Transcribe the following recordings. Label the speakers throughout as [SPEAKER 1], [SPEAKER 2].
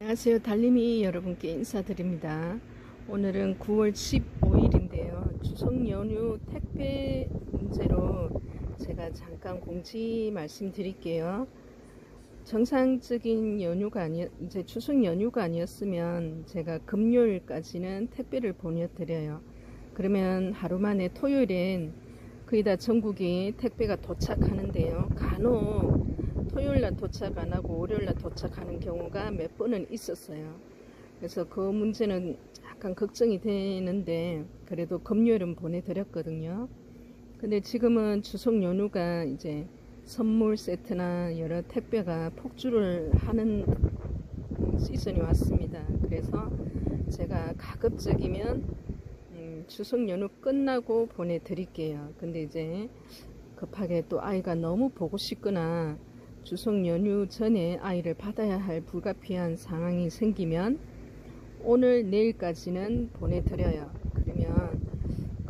[SPEAKER 1] 안녕하세요. 달님이 여러분께 인사드립니다. 오늘은 9월 15일인데요. 추석 연휴 택배 문제로 제가 잠깐 공지 말씀드릴게요. 정상적인 연휴가 아니 이제 추석 연휴가 아니었으면 제가 금요일까지는 택배를 보내드려요. 그러면 하루 만에 토요일엔 거의 다 전국이 택배가 도착하는데요. 간혹 토요일 날 도착 안 하고 월요일 날 도착하는 경우가 몇 번은 있었어요. 그래서 그 문제는 약간 걱정이 되는데 그래도 금요일은 보내드렸거든요. 근데 지금은 추석 연휴가 이제 선물 세트나 여러 택배가 폭주를 하는 시즌이 왔습니다. 그래서 제가 가급적이면 음, 추석 연휴 끝나고 보내드릴게요. 근데 이제 급하게 또 아이가 너무 보고 싶거나 추석 연휴 전에 아이를 받아야 할 불가피한 상황이 생기면 오늘 내일까지는 보내드려요.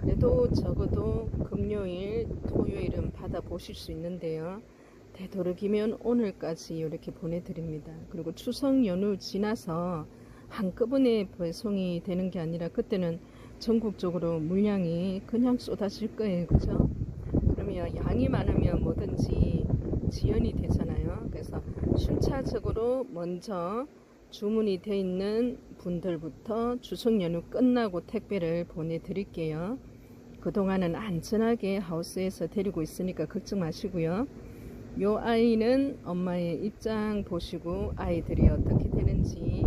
[SPEAKER 1] 그래도 적어도 금요일, 토요일은 받아보실 수 있는데요. 되도록이면 오늘까지 이렇게 보내드립니다. 그리고 추석 연휴 지나서 한꺼번에 배송이 되는 게 아니라 그때는 전국적으로 물량이 그냥 쏟아질 거예요. 그죠? 그러면 양이 많으면 뭐든지 지연이 되잖아요. 그래서 순차적으로 먼저 주문이 돼 있는 분들부터 추석 연휴 끝나고 택배를 보내드릴게요. 그동안은 안전하게 하우스에서 데리고 있으니까 걱정 마시고요. 요 아이는 엄마의 입장 보시고 아이들이 어떻게 되는지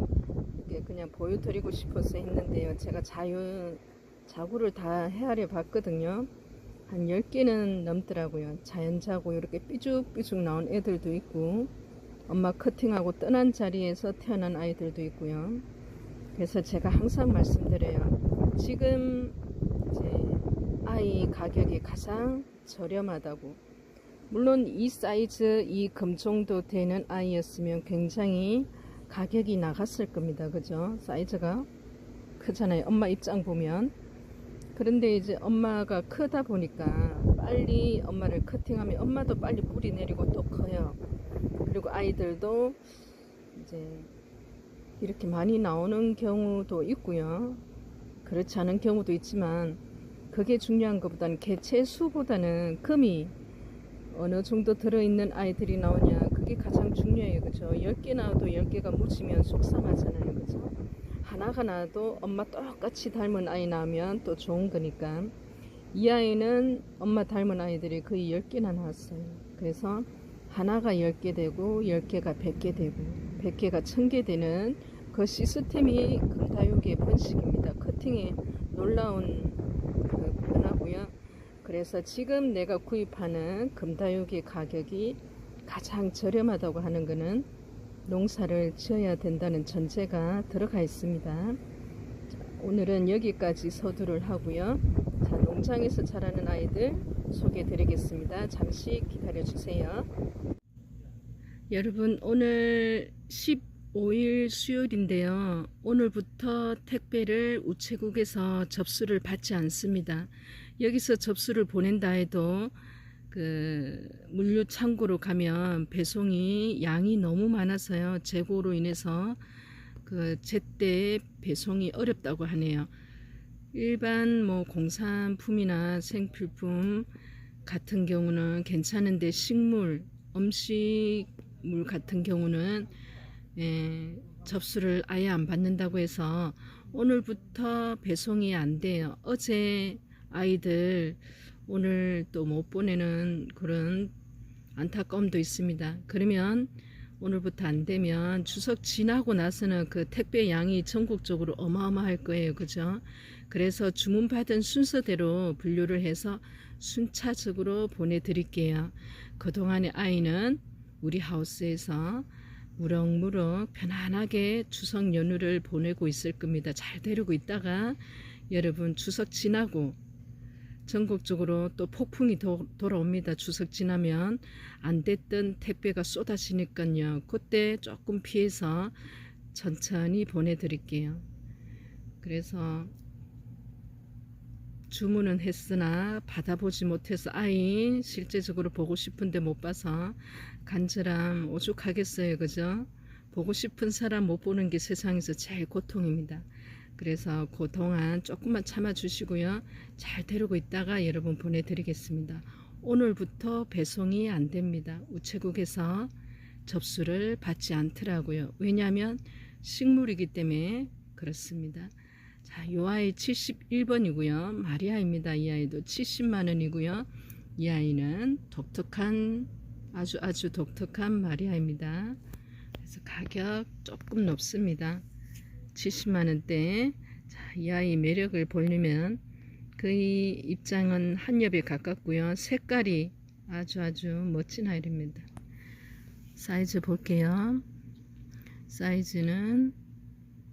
[SPEAKER 1] 그냥 보여드리고 싶어서 했는데요. 제가 자유, 자구를 다 헤아려 봤거든요. 한 10개는 넘더라고요. 자연자고 이렇게 삐죽삐죽 나온 애들도 있고 엄마 커팅하고 떠난 자리에서 태어난 아이들도 있고요. 그래서 제가 항상 말씀드려요. 지금 아이 가격이 가장 저렴하다고. 물론 이 사이즈, 이 금정도 되는 아이였으면 굉장히 가격이 나갔을 겁니다. 그죠? 사이즈가 크잖아요. 엄마 입장 보면. 그런데 이제 엄마가 크다 보니까 빨리 엄마를 커팅하면 엄마도 빨리 뿌리 내리고 또 커요. 그리고 아이들도 이제 이렇게 많이 나오는 경우도 있고요. 그렇지 않은 경우도 있지만 그게 중요한 것보다는 개체 수보다는 금이 어느 정도 들어있는 아이들이 나오냐 그게 가장 중요해요. 그죠? 10개 나와도 10개가 묻히면 속상하잖아요. 그죠? 하나가 나도 엄마 똑같이 닮은 아이 나오면 또 좋은 거니까 이 아이는 엄마 닮은 아이들이 거의 10개나 나왔어요. 그래서 하나가 10개 되고 10개가 100개 되고 100개가 1000개 되는 그 시스템이 금다육의 번식입니다. 커팅에 놀라운. 그래서 지금 내가 구입하는 금다육의 가격이 가장 저렴하다고 하는 것은 농사를 지어야 된다는 전제가 들어가 있습니다. 자, 오늘은 여기까지 서두를 하고요. 자, 농장에서 자라는 아이들 소개해 드리겠습니다. 잠시 기다려 주세요. 여러분, 오늘 15일 수요일인데요. 오늘부터 택배를 우체국에서 접수를 받지 않습니다. 여기서 접수를 보낸다 해도 그 물류 창고로 가면 배송이 양이 너무 많아서요. 재고로 인해서 그 제때 배송이 어렵다고 하네요. 일반 뭐 공산품이나 생필품 같은 경우는 괜찮은데 식물, 음식물 같은 경우는 예, 접수를 아예 안 받는다고 해서 오늘부터 배송이 안 돼요. 어제 아이들 오늘 또 못 보내는 그런 안타까움도 있습니다. 그러면 오늘부터 안 되면 추석 지나고 나서는 그 택배 양이 전국적으로 어마어마할 거예요. 그죠? 그래서 주문받은 순서대로 분류를 해서 순차적으로 보내드릴게요. 그동안의 아이는 우리 하우스에서 무럭무럭 편안하게 추석 연휴를 보내고 있을 겁니다. 잘 데리고 있다가 여러분 추석 지나고 전국적으로 또 폭풍이 도, 돌아옵니다. 추석 지나면 안 됐던 택배가 쏟아지니까요. 그때 조금 피해서 천천히 보내드릴게요. 그래서 주문은 했으나 받아보지 못해서 아이 실제적으로 보고 싶은데 못 봐서 간절함 오죽하겠어요 그죠 보고 싶은 사람 못 보는 게 세상에서 제일 고통입니다 그래서 그동안 조금만 참아 주시고요 잘 데리고 있다가 여러분 보내드리겠습니다 오늘부터 배송이 안 됩니다 우체국에서 접수를 받지 않더라고요 왜냐하면 식물이기 때문에 그렇습니다 자, 이 아이 71번이고요. 마리아입니다. 이 아이도 70만 원이고요. 이 아이는 독특한 아주 아주 독특한 마리아입니다. 그래서 가격 조금 높습니다. 70만 원대. 자, 이 아이 매력을 보려면 그의 입장은 한 엽에 가깝고요. 색깔이 아주 아주 멋진 아이입니다. 사이즈 볼게요. 사이즈는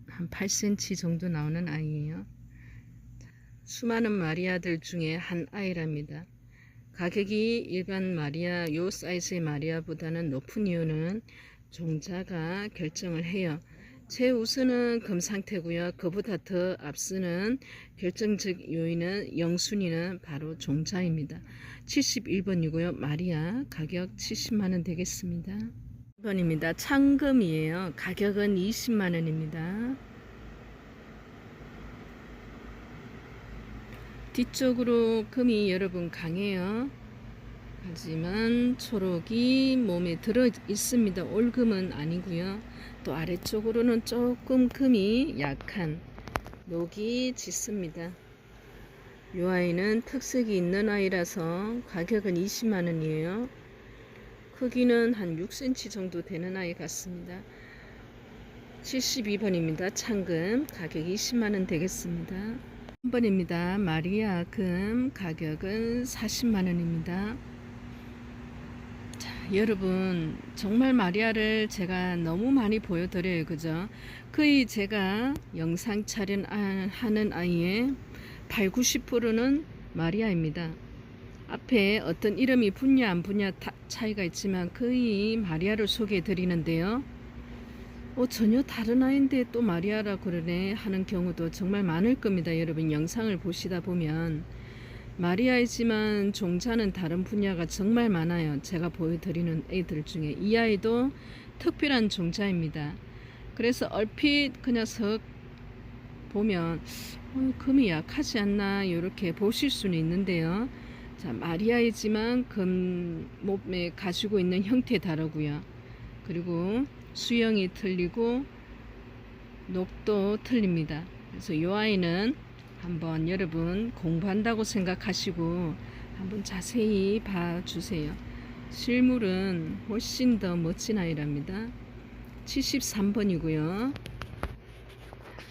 [SPEAKER 1] 한 8cm 정도 나오는 아이예요. 수많은 마리아들 중에 한 아이랍니다. 가격이 일반 마리아 요 사이즈의 마리아보다는 높은 이유는 종자가 결정을 해요. 제 우선은 금 상태고요. 그보다 더 앞서는 결정적 요인은 영순위는 바로 종자입니다. 71번이고요. 마리아 가격 70만원 되겠습니다. 1번입니다. 창금이에요. 가격은 20만원입니다. 뒤쪽으로 금이 여러분 강해요. 하지만 초록이 몸에 들어 있습니다. 올금은 아니고요. 또 아래쪽으로는 조금 금이 약한 녹이 짙습니다. 이 아이는 특색이 있는 아이라서 가격은 20만원이에요. 크기는 한 6cm 정도 되는 아이 같습니다. 72번입니다. 창금 가격 20만원 되겠습니다. 3번입니다. 마리아 금 가격은 40만원입니다. 자, 여러분 정말 마리아를 제가 너무 많이 보여드려요. 그죠? 거의 제가 영상 촬영하는 아이의 8, 90%는 마리아입니다. 앞에 어떤 이름이 붙냐 안 붙냐 차이가 있지만 거의 마리아를 소개해 드리는데요. 어, 전혀 다른 아이인데 또 마리아라 그러네 하는 경우도 정말 많을 겁니다. 여러분 영상을 보시다 보면 마리아이지만 종자는 다른 분야가 정말 많아요. 제가 보여드리는 애들 중에 이 아이도 특별한 종자입니다. 그래서 얼핏 그냥 석 보면 어, 금이 약하지 않나 이렇게 보실 수는 있는데요. 자 마리아이지만 금 몸에 가지고 있는 형태 다르고요. 그리고 수영이 틀리고 녹도 틀립니다. 그래서 이 아이는 한번 여러분 공부한다고 생각하시고 한번 자세히 봐주세요. 실물은 훨씬 더 멋진 아이랍니다. 73번이고요.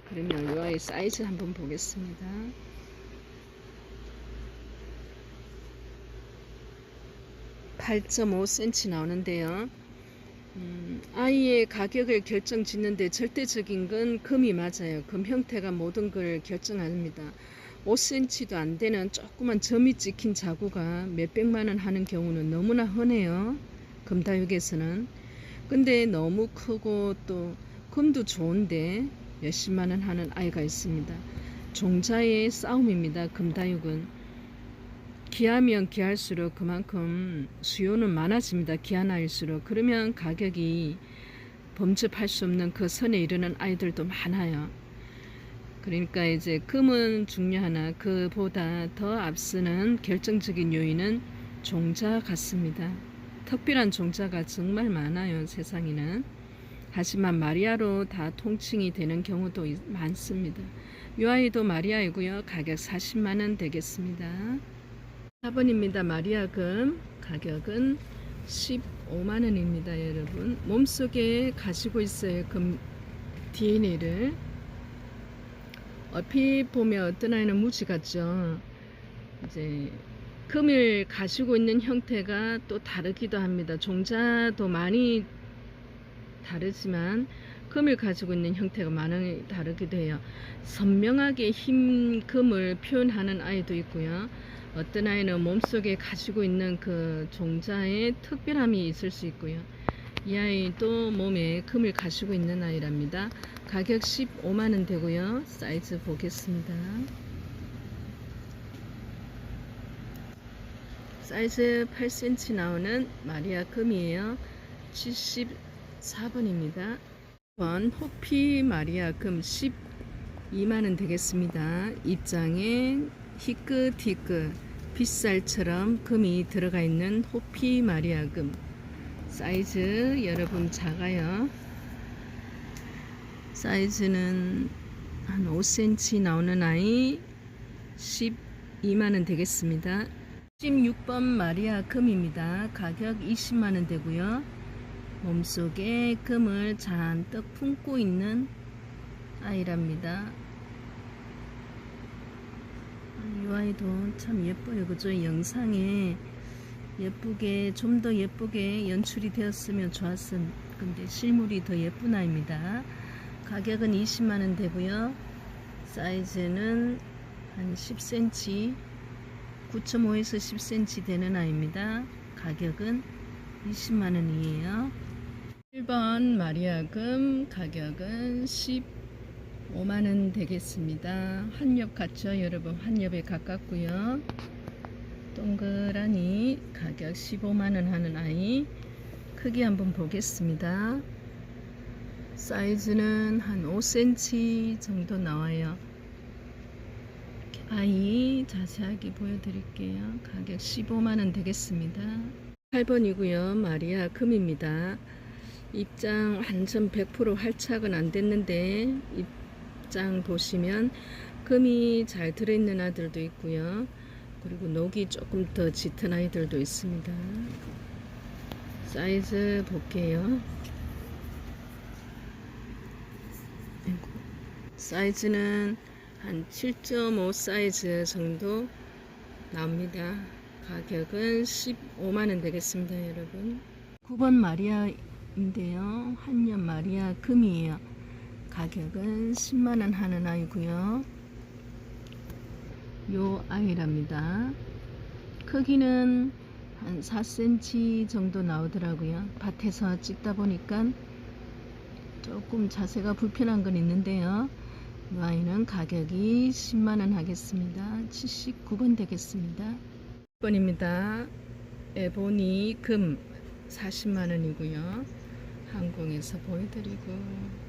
[SPEAKER 1] 그러면 이 아이 사이즈 한번 보겠습니다. 8.5cm 나오는데요. 음, 아이의 가격을 결정 짓는데 절대적인 건 금이 맞아요. 금 형태가 모든 걸 결정합니다. 5cm도 안 되는 조그만 점이 찍힌 자구가 몇백만 원 하는 경우는 너무나 흔해요. 금다육에서는. 근데 너무 크고 또 금도 좋은데 몇십만 원 하는 아이가 있습니다. 종자의 싸움입니다. 금다육은. 귀하면 귀할수록 그만큼 수요는 많아집니다. 귀한 아이일수록. 그러면 가격이 범접할 수 없는 그 선에 이르는 아이들도 많아요. 그러니까 이제 금은 중요하나 그보다 더 앞서는 결정적인 요인은 종자 같습니다. 특별한 종자가 정말 많아요. 세상에는. 하지만 마리아로 다 통칭이 되는 경우도 많습니다. 이 아이도 마리아이고요. 가격 40만원 되겠습니다. 4번입니다. 마리아금 가격은 15만원입니다. 여러분 몸속에 가지고 있어요. 금 DNA를 얼핏 보면 어떤 아이는 무지 같죠. 이제 금을 가지고 있는 형태가 또 다르기도 합니다. 종자도 많이 다르지만 금을 가지고 있는 형태가 많이 다르기도 해요. 선명하게 흰 금을 표현하는 아이도 있고요. 어떤 아이는 몸속에 가지고 있는 그 종자의 특별함이 있을 수 있고요. 이 아이도 몸에 금을 가지고 있는 아이랍니다. 가격 15만원 되고요. 사이즈 보겠습니다. 사이즈 8cm 나오는 마리아 금이에요. 74번입니다. 번 호피 마리아 금 12만원 되겠습니다. 입장에 히끗히끗 빗살처럼 금이 들어가 있는 호피 마리아 금 사이즈 여러분 작아요. 사이즈는 한 5cm 나오는 아이 12만원 되겠습니다. 16번 마리아 금입니다. 가격 20만원 되고요. 몸속에 금을 잔뜩 품고 있는 아이랍니다. 이 아이도 참 예뻐요. 그죠? 영상에 예쁘게, 좀 더 예쁘게 연출이 되었으면 좋았을 근데 실물이 더 예쁜 아이입니다. 가격은 20만원 되고요. 사이즈는 한 10cm, 9.5에서 10cm 되는 아이입니다. 가격은 20만원이에요. 1번 마리아금 가격은 15만원 되겠습니다. 한엽 같죠? 여러분 한엽에 가깝고요. 동그라니 가격 15만원 하는 아이 크기 한번 보겠습니다. 사이즈는 한 5cm 정도 나와요. 아이 자세하게 보여드릴게요. 가격 15만원 되겠습니다. 8번이고요. 마리아 금입니다. 입장 완전 100% 활착은 안 됐는데 입 장 보시면 금이 잘 들어있는 아들도 있고요. 그리고 녹이 조금 더 짙은 아이들도 있습니다. 사이즈 볼게요. 사이즈는 한 7.5 사이즈 정도 나옵니다. 가격은 15만원 되겠습니다, 여러분. 9번 마리아인데요. 한년 마리아 금이에요. 가격은 10만원 하는 아이고요. 요 아이랍니다. 크기는 한 4cm 정도 나오더라고요. 밭에서 찍다 보니까 조금 자세가 불편한 건 있는데요. 이 아이는 가격이 10만원 하겠습니다. 79번 되겠습니다. 1번입니다. 에보니 금 40만원이고요. 항공에서 보여드리고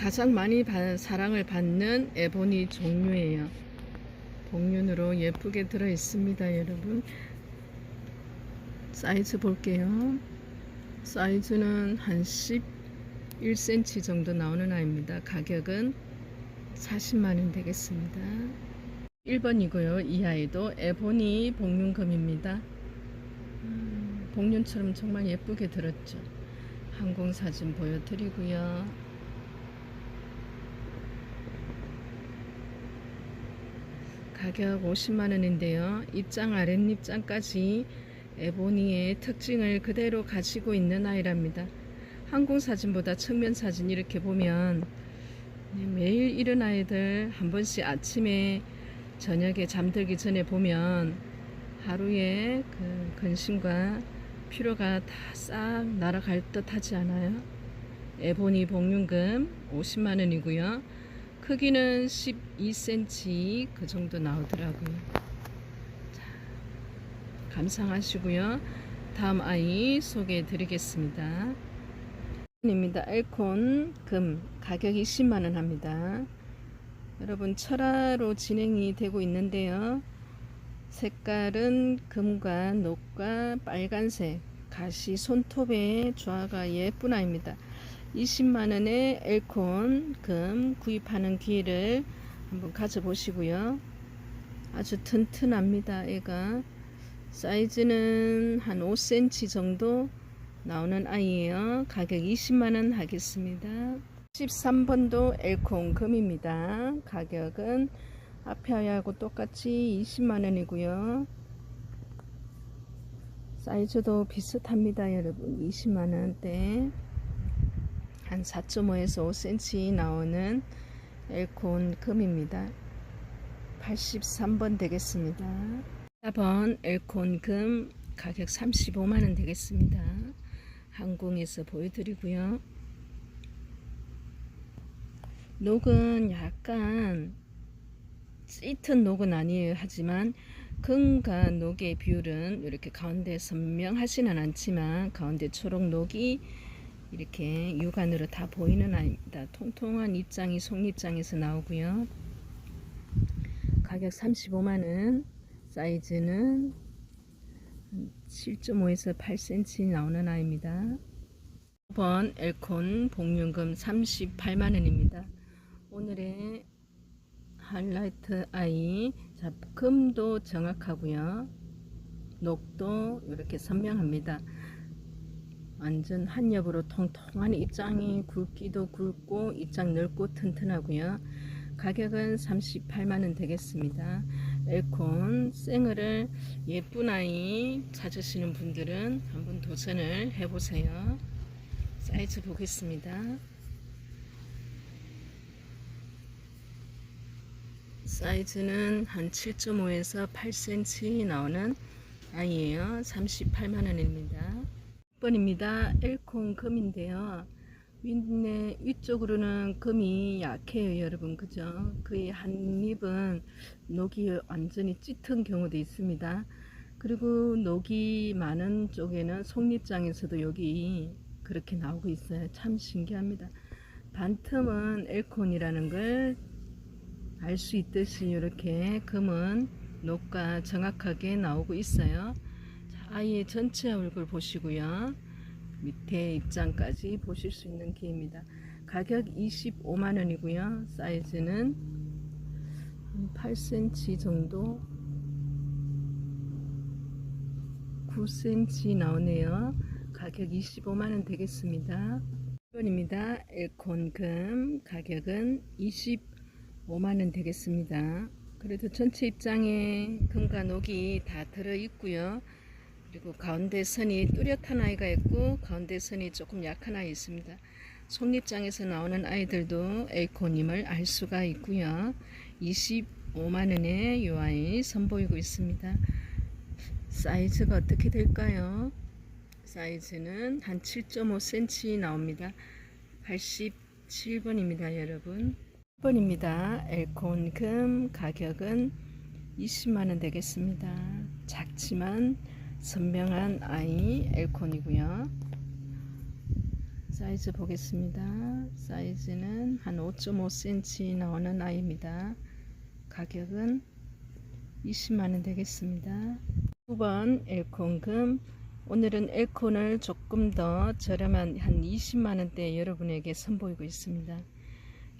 [SPEAKER 1] 가장 많이 받- 사랑을 받는 에보니 종류예요. 복륜으로 예쁘게 들어 있습니다, 여러분. 사이즈 볼게요. 사이즈는 한 11cm 정도 나오는 아이입니다. 가격은 40만원 되겠습니다. 1번이고요. 이 아이도 에보니 복륜금입니다. 음, 복륜처럼 정말 예쁘게 들었죠. 항공사진 보여드리고요. 가격 50만원인데요. 입장 아랫입장까지 에보니의 특징을 그대로 가지고 있는 아이랍니다. 항공사진보다 측면사진 이렇게 보면 네, 매일 이런 아이들 한 번씩 아침에 저녁에 잠들기 전에 보면 하루에 그 근심과 피로가 다 싹 날아갈 듯 하지 않아요? 에보니 복륜금 50만원이고요. 크기는 12cm 그 정도 나오더라고요. 자, 감상하시고요. 다음 아이 소개해 드리겠습니다. 입니다. 엘콘 금 가격이 10만원 합니다. 여러분 철화로 진행이 되고 있는데요. 색깔은 금과 녹과 빨간색 가시 손톱의 조화가 예쁜 아이입니다. 20만원에 엘콘 금 구입하는 기회를 한번 가져보시고요. 아주 튼튼합니다. 얘가 사이즈는 한 5cm 정도 나오는 아이예요. 가격 20만원 하겠습니다. 13번도 엘콘 금입니다. 가격은 앞에 아이하고 똑같이 20만원이고요. 사이즈도 비슷합니다. 여러분 20만원대 한 4.5에서 5cm 나오는 엘콘 금입니다. 83번 되겠습니다. 4번 엘콘 금 가격 35만원 되겠습니다. 항공에서 보여드리고요. 녹은 약간 짙은 녹은 아니에요. 하지만 금과 녹의 비율은 이렇게 가운데 선명하지는 않지만 가운데 초록 녹이 이렇게 육안으로 다 보이는 아입니다. 통통한 입장이 속립장에서 나오고요. 가격 35만원 사이즈는 7.5에서 8cm 나오는 아이입니다. 5번 엘콘 복륜금 38만원입니다. 오늘의 하이라이트 아이 자, 금도 정확하고요. 녹도 이렇게 선명합니다. 완전 한엽으로 통통한 입장이 굵기도 굵고 입장 넓고 튼튼하고요. 가격은 38만원 되겠습니다. 엘콘 생얼을 예쁜 아이 찾으시는 분들은 한번 도전을 해보세요. 사이즈 보겠습니다. 사이즈는 한 7.5에서 8cm 나오는 아이예요. 38만원입니다. 6번입니다. 엘콘 금인데요. 윗내 위쪽으로는 금이 약해요, 여러분. 그죠? 거의 한 입은 녹이 완전히 짙은 경우도 있습니다. 그리고 녹이 많은 쪽에는 속립장에서도 여기 그렇게 나오고 있어요. 참 신기합니다. 반틈은 엘콘이라는 걸 알 수 있듯이 이렇게 금은 녹과 정확하게 나오고 있어요. 자, 아이의 전체 얼굴 보시고요. 밑에 입장까지 보실 수 있는 기회입니다. 가격 25만원이고요. 사이즈는 8cm 정도 9cm 나오네요. 가격 25만원 되겠습니다. 1번입니다. 엘콘금 가격은 25만원 되겠습니다. 그래도 전체 입장에 금과 녹이 다 들어 있고요. 그리고 가운데 선이 뚜렷한 아이가 있고 가운데 선이 조금 약한 아이 있습니다. 속립장에서 나오는 아이들도 에이코님을 알 수가 있고요. 25만원에 이 아이 선보이고 있습니다. 사이즈가 어떻게 될까요? 사이즈는 한 7.5cm 나옵니다. 87번입니다, 여러분. 1번입니다. 엘콘 금 가격은 20만원 되겠습니다. 작지만 선명한 아이 엘콘이고요. 사이즈 보겠습니다. 사이즈는 한 5.5cm 나오는 아이입니다. 가격은 20만원 되겠습니다. 9번 엘콘금 오늘은 엘콘을 조금 더 저렴한 한 20만원대 여러분에게 선보이고 있습니다.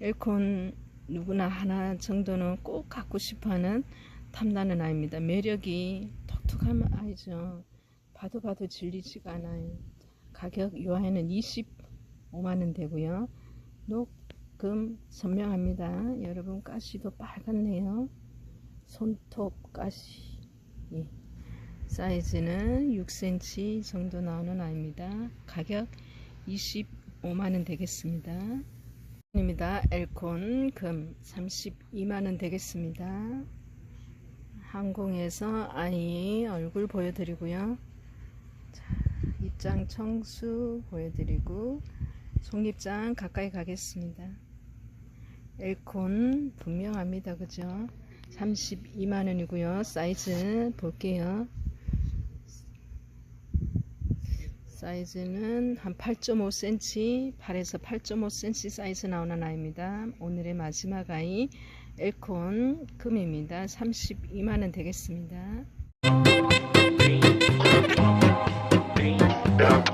[SPEAKER 1] 엘콘 누구나 하나 정도는 꼭 갖고 싶어하는 탐나는 아이입니다. 매력이 독특한 아이죠. 봐도 봐도 질리지가 않아요. 가격 이 아이는 25만원 되고요. 녹금 선명합니다. 여러분 가시도 빨갛네요. 손톱 가시 예. 사이즈는 6cm 정도 나오는 아이입니다. 가격 25만원 되겠습니다. 입니다. 엘콘 금 32만원 되겠습니다. 항공에서 아이 얼굴 보여드리고요. 자, 입장 청수 보여드리고 속립장 가까이 가겠습니다. 엘콘 분명합니다. 그죠? 32만원이고요. 사이즈 볼게요. 사이즈는 한 8.5cm, 8에서 8.5cm 사이즈 나오는 아이입니다. 오늘의 마지막 아이 엘콘 금입니다. 32만원 되겠습니다. 네.